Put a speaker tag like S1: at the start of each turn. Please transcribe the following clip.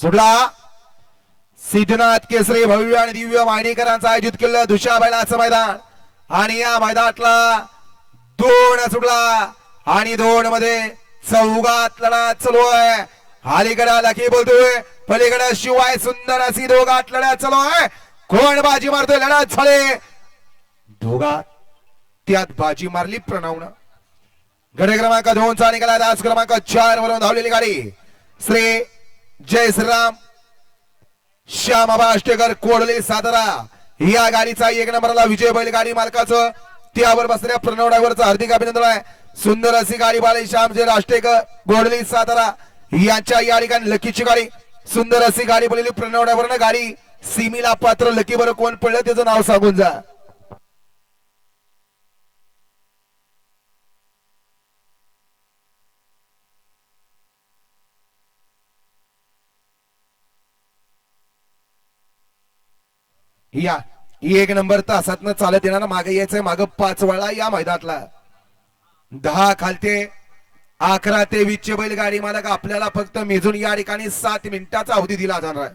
S1: सुटला. सिद्धनाथ केसरी भव्य आणि दिव्य मायनीकरांचं आयोजित केलं दुसऱ्या बैलाचं मैदान. आणि या मैदानातला दोन सुटला. आणि दोन मध्ये चौघात लढा चालू आहे. अलीकडे लकी बोलतोय. पलीकडे शिवाय सुंदर अशी दोघात लढा चालू आहे. कोण बाजी मारतोय? लढा झाले. दोघात. त्यात बाजी मारली प्रणवनं. गडे क्रमांक दोन चा निघाला. दास क्रमांक चार वरून धावलेली गाडी. श्री जय श्रीराम. श्याम आबा आष्टेकर कोडले सातारा. या गाडीचा एक नंबरला विजय बैल गाडी मालकाचं. त्यावर बसलेल्या प्रणव ड्रायव्हरचं हार्दिक अभिनंदन आहे. सुंदर अशी गाडी बाळे श्यामजी राष्टेकर गोडली सातारा. यांच्या या ठिकाणी लकीची गाडी. सुंदर अशी गाडी बोललेली प्रणव ड्रायव्हरनं. गाडी सीमीला पात्र लकी बरं कोण पडलं त्याचं नाव सांगून जा. या एक नंबर तासातनं चालत येणार मागे यायचंय माग पाच वेळा या मैदानातला. दहा खालते अकरा ते वीसचे बैलगाडी मालक आपल्याला फक्त मेजून या ठिकाणी सात मिनिटाचा अवधी दिला जाणार आहे.